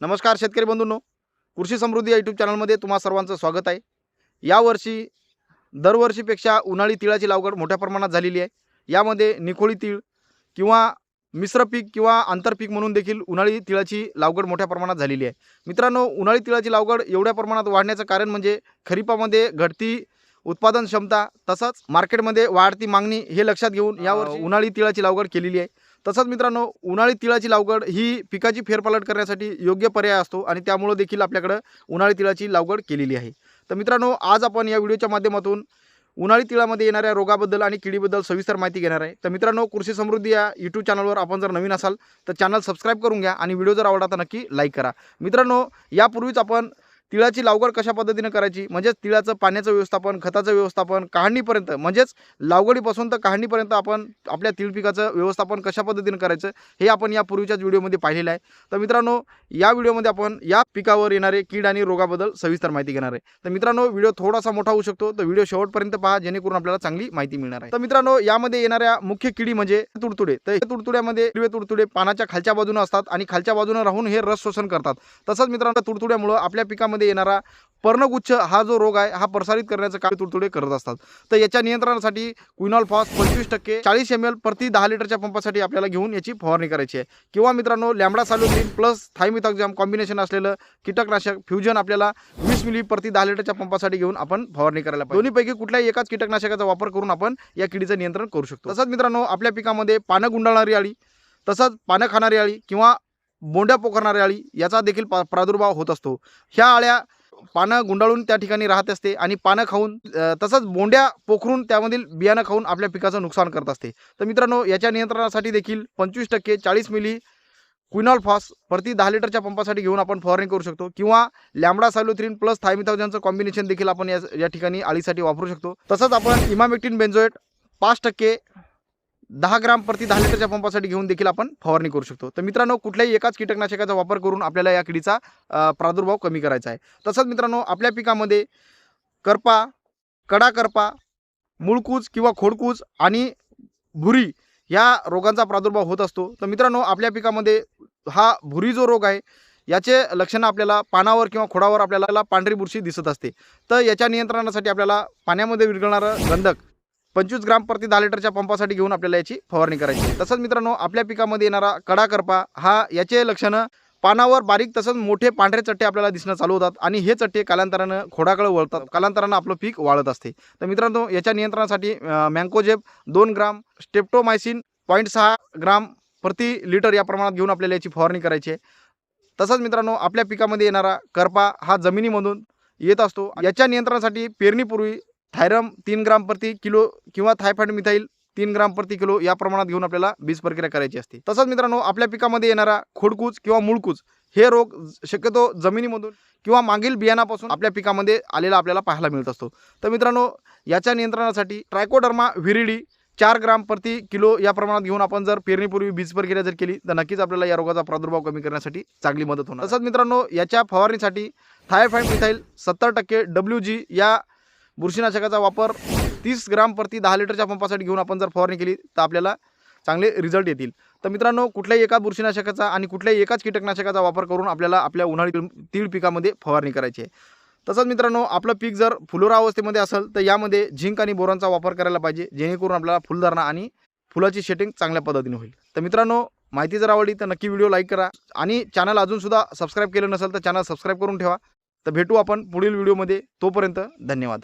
नमस्कार शेतकरी बंधूंनो. कृषी समृद्धी या यूट्यूब चॅनलमध्ये तुम्हा सर्वांचं स्वागत आहे. यावर्षी दरवर्षीपेक्षा उन्हाळी तिळाची लागवड मोठ्या प्रमाणात झालेली आहे. यामध्ये निखोळी तीळ किंवा मिश्र पीक किंवा आंतरपीक म्हणून देखील उन्हाळी तिळाची लागवड मोठ्या प्रमाणात झालेली आहे. मित्रांनो उन्हाळी तिळाची लागवड एवढ्या प्रमाणात वाढण्याचं कारण म्हणजे खरीपामध्ये घटती उत्पादन क्षमता तसंच मार्केटमध्ये वाढती मागणी हे लक्षात घेऊन यावर उन्हाळी तिळाची लागवड केलेली आहे. तसंच मित्रांनो उन्हाळी तिळाची लागवड ही पिकाची फेरपालट करण्यासाठी योग्य पर्याय असतो आणि त्यामुळं देखील आपल्याकडं उन्हाळी तिळाची लागवड केलेली आहे. तर मित्रांनो आज आपण या व्हिडिओच्या माध्यमातून उन्हाळी तिळामध्ये येणाऱ्या रोगाबद्दल आणि किडीबद्दल सविस्तर माहिती घेणार आहे. तर मित्रांनो कृषी समृद्धी या यूट्यूब चॅनलवर आपण जर नवीन असाल तर चॅनल सबस्क्राईब करून घ्या आणि व्हिडिओ जर आवडला तर नक्की लाईक करा. मित्रांनो यापूर्वीच आपण तिळाची लागवड कशा पद्धतीने करायची? म्हणजेच तिळाचं पाण्याचं व्यवस्थापन खताचं व्यवस्थापन काढणीपर्यंत. म्हणजेच लागवडीपासून तर काढणीपर्यंत आपण आपल्या तीळ पिकाचं व्यवस्थापन कशा पद्धतीने करायचं हे आपण या पूर्वीच्याच व्हिडिओमध्ये पाहिलेलं आहे. तर मित्रांनो या व्हिडिओमध्ये आपण या पिकावर येणारे कीड आणि रोगाबद्दल सविस्तर माहिती घेणार आहे. तर मित्रांनो व्हिडिओ थोडासा मोठा होऊ शकतो तर व्हिडिओ शेवटपर्यंत पहा जेणेकरून आपल्याला चांगली माहिती मिळणार आहे. तर मित्रांनो यामध्ये येणाऱ्या मुख्य किडी म्हणजे तुडतुडे. तर हे तुडतुड्यामध्ये हिरवे तुडतुडे पानाच्या खालच्या बाजूने असतात आणि खालच्या बाजूने राहून हे रस शोषण करतात. तसंच मित्रांनो तुडतुड्यामुळं आपल्या पिकामध्ये येणारा पर्णगुच्छ हा जो रोग आहे हा प्रसारित करण्याचं काम तुडतुडे करत असतात. तर याच्या नियंत्रणासाठी क्विनॉल फॉस पंचवीस टक्के चाळीस एम एल प्रति दहा लिटरच्या पंपासाठी आपल्याला घेऊन याची फवारणी करायची आहे. किंवा मित्रांनो lambda cyhalothrin plus thiamethoxam combination असलेलं कीटकनाशक फ्युजन आपल्याला वीस मिली प्रति दहा लिटरच्या पंपासाठी घेऊन आपण फवारणी करायला पाहिजे. दोन्हीपैकी कुठल्याही एकाच कीटकनाशकाचा वापर करून आपण या किडीचं नियंत्रण करू शकतो. तसंच मित्रांनो आपल्या पिकामध्ये पानं गुंडाळणारी आळी तसंच पानं खाणारी आळी किंवा बोंड्या पोखरणाऱ्या अळी याचा देखील पा प्रादुर्भाव होत असतो. ह्या अळ्या पानं गुंडाळून त्या ठिकाणी राहत असते आणि पानं खाऊन तसंच बोंड्या पोखरून त्यामधील बियाणं खाऊन आपल्या पिकाचं नुकसान करत असते. तर मित्रांनो याच्या नियंत्रणासाठी देखील पंचवीस टक्के चाळीस मिली क्विनॉल फॉस प्रति दहा लिटरच्या पंपासाठी घेऊन आपण फवारणी करू शकतो किंवा लॅमडा सायलोथ्रीन प्लस थायमिथॉजनचं कॉम्बिनेशन देखील आपण या या ठिकाणी आळीसाठी वापरू शकतो. तसंच आपण इमामेक्टिन बेन्झोएट पाच टक्के दहा ग्राम प्रति दहा लिटरच्या पंपासाठी घेऊन देखील आपण फवारणी करू शकतो. तर मित्रांनो कुठल्याही एकाच कीटकनाशकाचा वापर करून आपल्याला या किडीचा प्रादुर्भाव कमी करायचा आहे. तसंच मित्रांनो आपल्या पिकामध्ये करपा कडा करपा मुळकूज किंवा खोडकूज आणि भुरी या रोगांचा प्रादुर्भाव होत असतो. तर मित्रांनो आपल्या पिकामध्ये हा भुरी जो रोग आहे याचे लक्षणं आपल्याला पानावर किंवा खोडावर आपल्याला पांढरी बुरशी दिसत असते. तर याच्या नियंत्रणासाठी आपल्याला पाण्यामध्ये विरघळणारं गंधक पंचवीस ग्राम प्रति दहा लिटरच्या पंपासाठी घेऊन आपल्याला याची फवारणी करायची तसंच मित्रांनो आपल्या पिकामध्ये येणारा कडा करपा हा याचे लक्षणं पानावर बारीक तसंच मोठे पांढरे चट्टे आपल्याला दिसणं चालू होतात आणि हे चट्टे कालांतरानं खोडाकडे वळतात. कालांतरानं आपलं पीक वाळत असते. तर मित्रांनो याच्या नियंत्रणासाठी मँकोजेब दोन ग्राम स्टेप्टोमायसिन पॉईंट सहा ग्राम प्रति लिटर या प्रमाणात घेऊन आपल्याला याची फवारणी करायची आहे. तसंच मित्रांनो आपल्या पिकामध्ये येणारा करपा हा जमिनीमधून येत असतो. याच्या नियंत्रणासाठी पेरणीपूर्वी थायरम तीन ग्राम प्रति किलो किंवा थायफॉइड मिथाईल तीन ग्राम प्रति किलो या प्रमाणात घेऊन आपल्याला बीज प्रक्रिया करायची असते. तसंच मित्रांनो आपल्या पिकामध्ये येणारा खोडकूज किंवा मुळकूज हे रोग शक्यतो जमिनीमधून किंवा मागील बियाणापासून आपल्या पिकामध्ये आलेला आपल्याला पाहायला मिळत असतो. तर मित्रांनो याच्या नियंत्रणासाठी ट्रायकोडर्मा व्हिरिडी चार ग्राम प्रति किलो या प्रमाणात घेऊन आपण जर पेरणीपूर्वी बीज प्रक्रिया जर केली तर नक्कीच आपल्याला या रोगाचा प्रादुर्भाव कमी करण्यासाठी चांगली मदत होणार. तसंच मित्रांनो याच्या फवारणीसाठी थायफाईड मिथाईल सत्तर टक्के डब्ल्यू जी या बुरशीनाशकाचा वापर तीस ग्राम प्रति दहा लिटरच्या पंपासाठी घेऊन आपण जर फवारणी केली तर आपल्याला चांगले रिझल्ट येतील. तर मित्रांनो कुठल्याही एका बुरशीनाशकाचा आणि कुठल्याही एकाच कीटकनाशकाचा वापर करून आपल्याला आपल्या उन्हाळी तीळ- पिकामध्ये फवारणी करायची आहे. तसंच मित्रांनो आपलं पीक जर फुलोरा अवस्थेमध्ये असेल तर यामध्ये झिंक आणि बोरांचा वापर करायला पाहिजे जेणेकरून आपल्याला फुलधारणा आणि फुलाची शेटिंग चांगल्या पद्धतीने होईल. तर मित्रांनो माहिती जर आवडली तर नक्की व्हिडिओ लाईक करा आणि चॅनल अजूनसुद्धा सबस्क्राईब केलं नसेल तर चॅनल सबस्क्राईब करून ठेवा. तर भेटू आपण पुढील व्हिडिओमध्ये. तोपर्यंत धन्यवाद.